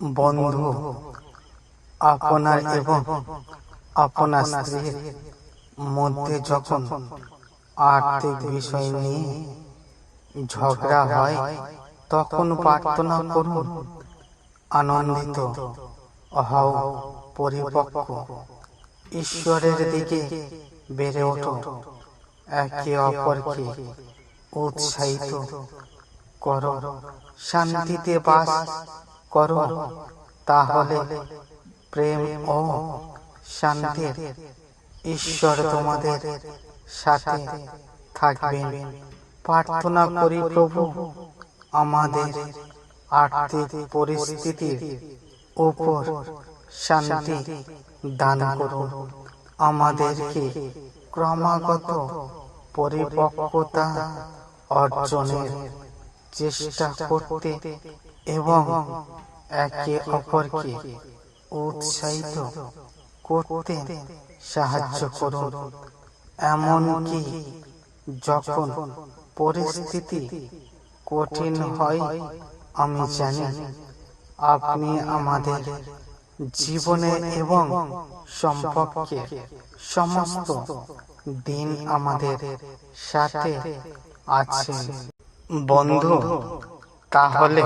বন্ধু আপনার এবং আপনার স্ত্রীর মধ্যে যখন আর্থিক বিষয় নিয়ে ঝগড়া হয়, তখন প্রার্থনা করুন, আনন্দিত হও, পরিপক্ক। ঈশ্বরের দিকে বেড়ে ওঠো, একে অপরকে উৎসাহিত করো। শান্তিতে বাস করো, তাহলে প্রেম ও শান্তির ঈশ্বর তোমাদের সাথে থাকবেন। প্রার্থনা করি প্রভু, আমাদের আর্থিক পরিস্থিতির উপর শান্তি দান করুন আমাদেরকে ক্রমাগত পরিপক্কতা অর্জনের চেষ্টা করতে এবং একে অপরকে উৎসাহিত করতে সাহায্য করুন। এমনকি যখন পরিস্থিতি কঠিন হয় আমি জানি আপনি আমাদের জীবনে এবং সম্পর্কে সমস্ত দিন আমাদের সাথে আছেন। বন্ধু তাহলে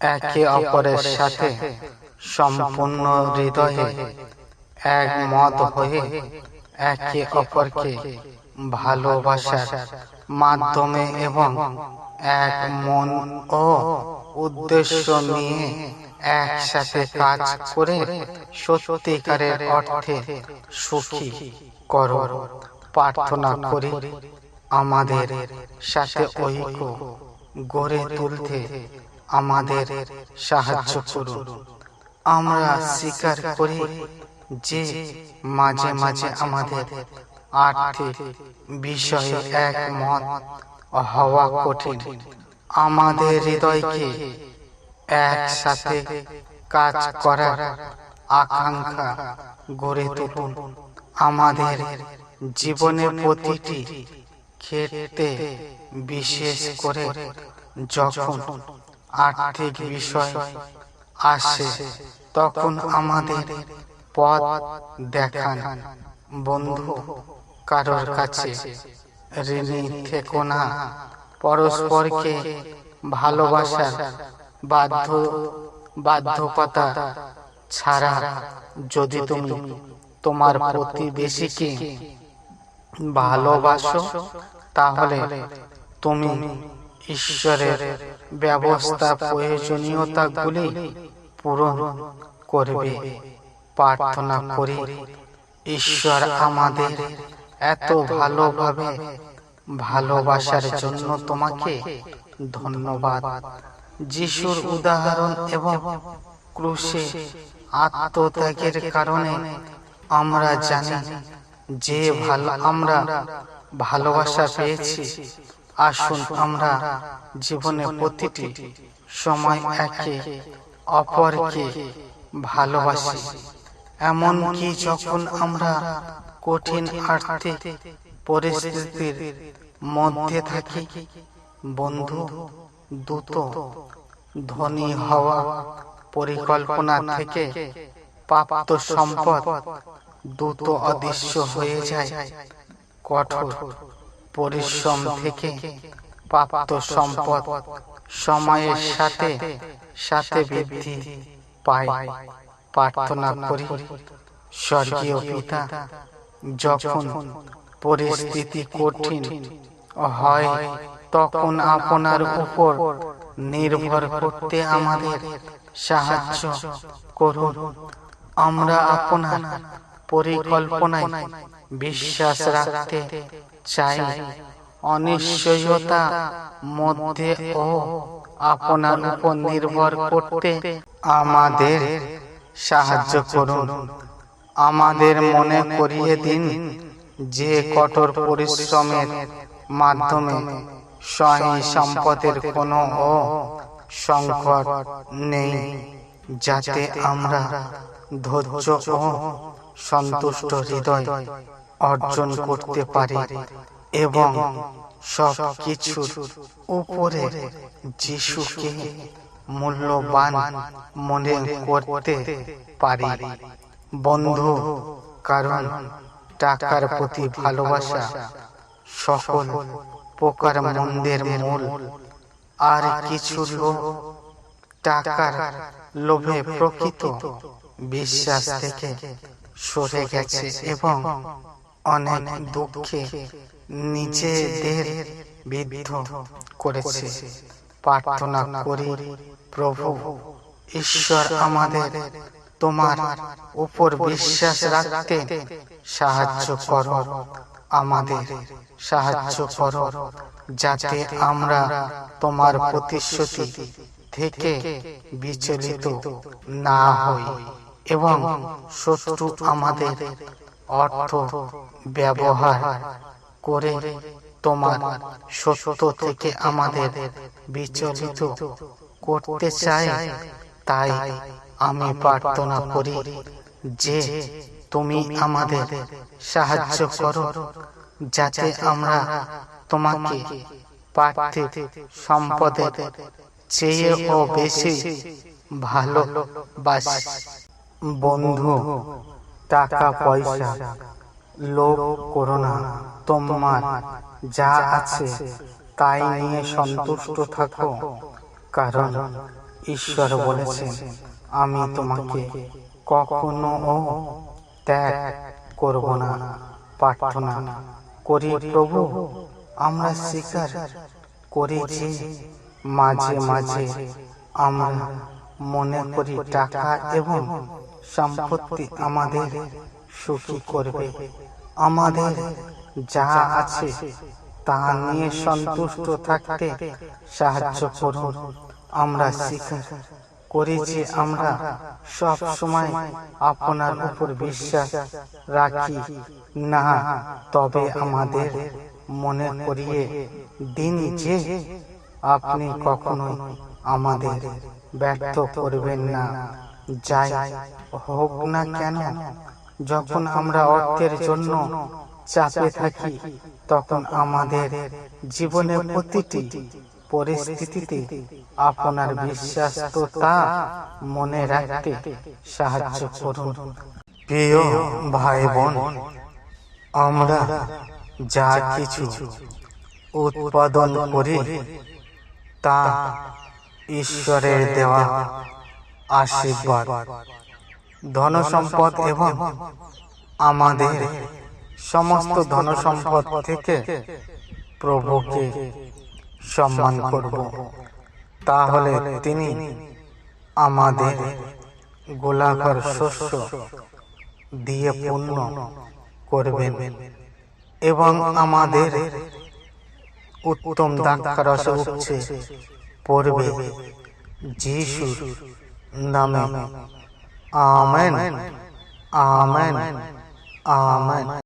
একে অপরের সাথে সম্পূর্ণ হৃদয়ে একমত হয়ে একে অপরকে ভালোবাসার মাধ্যমে এবং এক মন ও উদ্দেশ্য নিয়ে একসাথে কাজ করে সত্যিকারের অর্থে সুখী করো। প্রার্থনা করি আমাদের সাথে ঐক্য। গড়ে তুলতে আমাদের সাহায্য করুন। আমরা স্বীকার করি যে মাঝে মাঝে আমাদের আর্থিক বিষয়ে একমত হওয়া কঠিন। আমাদের হৃদয়কে একসাথে কাজ করার আকাঙ্ক্ষা গড়ে তুলুন। আমাদের জীবনে প্রতিটি ক্ষেত্রে বিশেষ করে যখন আর্থিক বিষয় আসে, তখন আমাদের পথ দেখান। বন্ধু, কারোর কাছে ঋণী থেকো না পরস্পরকে ভালোবাসার বাধ্য, বাধ্যকতা ছাড়া যদি তুমি তোমার প্রতিবেশীকে ভালোবাসো তাহলে তুমি ঈশ্বরের ব্যবস্থা প্রয়োজনীয়তাগুলি পূরণ করবে। প্রার্থনা করি ঈশ্বর আমাদের এত ভালোভাবে ভালোবাসার জন্য তোমাকে ধন্যবাদ। যিশুর উদাহরণ এবং ক্রুশে আত্মত্যাগের কারণে আমরা জানি যে ভালো আমরা ভালোবাসা পেয়েছি আসুন আমরা জীবনে প্রতিটি সময় একে অপরকে ভালোবাসি। এমনকি যখন আমরা কঠিন আর্থিক পরিস্থিতির মধ্যে থাকি বন্ধু দ্রুত ধনী হওয়া পরিকল্পনা থেকে প্রাপ্ত সম্পদ দ্রুত অদৃশ্য হয়ে যায়। কঠোর পরিশ্রম থেকে প্রাপ্ত সম্পদ সময়ের সাথে সাথে বৃদ্ধি পায়। প্রার্থনা করি, স্বর্গীয় পিতা, যখন পরিস্থিতি কঠিন হয়, তখন আপনার উপর নির্ভর করতে আমাদের সাহায্য করুন। আমরা আপনার পরিকল্পনায় বিশ্বাস রাখতে চাই। অনিশ্চয়তা মধ্যে ও আপনার উপর নির্ভর করতে আমাদের সাহায্য করুন। আমাদের মনে করিয়ে দিন যে কঠোর পরিশ্রমের মাধ্যমে সহি সম্পদের কোনো ও সংকট নেই, যাতে আমরা ধৈর্য ও সন্তুষ্ট হৃদয় অর্জন করতে পারি এবং সব কিছুর উপরে যিশুকে মূল্যবান মনে করতে পারি। বন্ধু কারণ টাকার প্রতি ভালোবাসা সকল প্রকার মন্দের মূল। আর কিছু লোক টাকার লোভে প্রকৃত বিশ্বাস থেকে সরে গেছে এবং অনেক দুঃখে নিজেদের বিদ্ধ করেছে। প্রার্থনা করি, প্রভু, ঈশ্বর আমাদের তোমার উপর বিশ্বাস রাখতে সাহায্য করো, আমাদের সাহায্য করো, যাতে আমরা তোমার প্রতিশ্রুতি থেকে বিচলিত না হই। এবং শত্রু আমাদের অর্থ ব্যবহার করে তোমার সত্য থেকে আমাদের বিচলিত করতে চাই তাই আমি প্রার্থনা করি যে তুমি আমাদের সাহায্য করো যাতে আমরা তোমাকে পার্থিব সম্পদের চেয়েও বেশি ভালো বন্ধু, টাকা পয়সা, লোভ করো না। তোমার যা আছে তাই নিয়ে সন্তুষ্ট থাকো। কারণ ঈশ্বর বলেছেন, আমি তোমাকে কখনো ত্যাগ করব না। প্রার্থনা করি, প্রভু, আমরা স্বীকার করি যে মাঝে মাঝে আমরা মনে করি টাকা এবং সম্পত্তি আমাদের সুখী করবে। আমাদের যা আছে তা নিয়ে সন্তুষ্ট থাকতে সাহায্য করুন। আমরা স্বীকার করি যে আমরা সব সময় আপনার উপর বিশ্বাস রাখি না, তবে আমাদের মনে করিয়ে দিন যে আপনি কখনোই আমাদের ব্যর্থ করবেন না। যাই হোক না কেন, যখন আমরা অর্থের জন্য চাপে থাকি, তখন আমাদের জীবনের প্রতিটি পরিস্থিতিতে আপনার বিশ্বাস তো তা মনে রাখতে সাহায্য করুন। প্রিয় ভাই বোন আমরা যা কিছু উৎপাদন করি, তা ঈশ্বরের দেওয়া আশীর্বাদ ধন সম্পদ এবং আমাদের সমস্ত ধন সম্পদ থেকে প্রভুকে সম্মান করব। তাহলে তিনি আমাদের গোলাকার শস্য দিয়ে পূর্ণ করবেন এবং আমাদের উত্তম দাক্ষারস উঠছে পড়বে। যিশুর नाम आमेन। आमेन। आमेन।